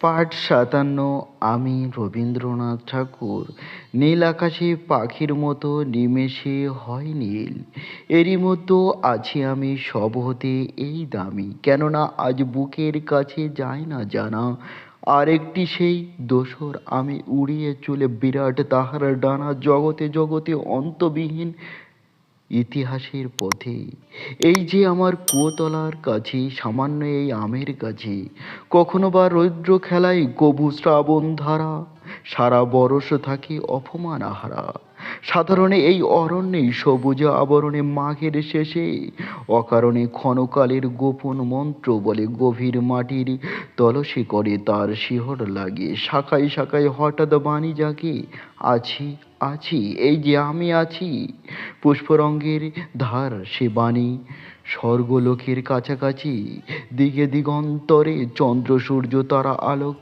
পাঠ সাতান্ন, আমি রবীন্দ্রনাথ ঠাকুর। নীল আকাশে পাখির মতো নিমেষে হয় নীল। এরই মতো আছি আমি সব হতে এই দামি। কেননা আজ বুকের কাছে যায় না জানা। আরেকটি সেই দোসর আমি উড়িয়ে চলে বিরাট তাহার ডানা জগতে জগতে অন্তবিহীন ইতিহাসের পথে। এই যে আমার কুয়োতলার কাছে, সামান্য এই আমের কাছে, কখনো বা রৌদ্র খেলায় গভু শ্রাবণ ধারা সারা বরস থাকে অপমান আহারা। সাধারণে এই অরণ্যে সবুজ আবরণে মাঘের শেষে। অকারণে ক্ষণকালের গোপন মন্ত্র বলে গভীর মাটির তলসে করে তার শিহর লাগে। শাখায় শাখায় হঠাৎ বাণী জাগে, আছি আছি, এই যে আমি আছি। পুষ্পরঙ্গের ধার সে বাণী স্বর্গলোকের কাছাকাছি। দিকে দিগন্তরে চন্দ্র সূর্য তারা আলোক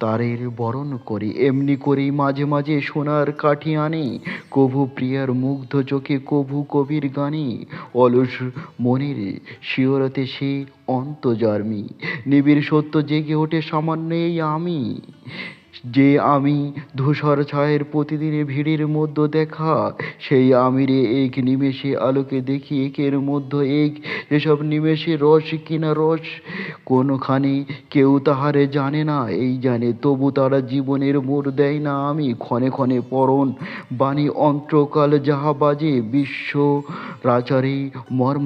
তারের বরণ করে, এমনি করেই মাঝে মাঝে সোনার কাঠি আনি। কভু প্রিয়ার মুগ্ধ চোখে কভু কবির গানে। অলস মনের শিওরতে সে অন্তর্যামী। নিবিড় সত্য জেগে ওঠে সামান্য এই আমি। যে আমি ধূসর ছায়ের প্রতিদিনের ভিড়ের মধ্যে দেখা, সেই আমিরে এক নিমেষে আলোকে দেখি একের মধ্যে এক এসব নিমেষে রস কিনা রস। কোনখানে কেউ তাহারে জানে না, এই জানে তবু তারা জীবনের মোড় দেয় না। আমি ক্ষণে ক্ষণে পরন বাণী অন্তকাল যাহা বাজে, বিশ্ব রাচারে মর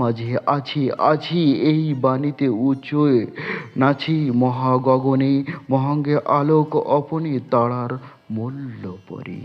আছি আছি এই বাণীতে উঁচুয়ে নাচি মহাগগনে মহাঙ্গে আলোক অপনে তারার মূল্য পরি।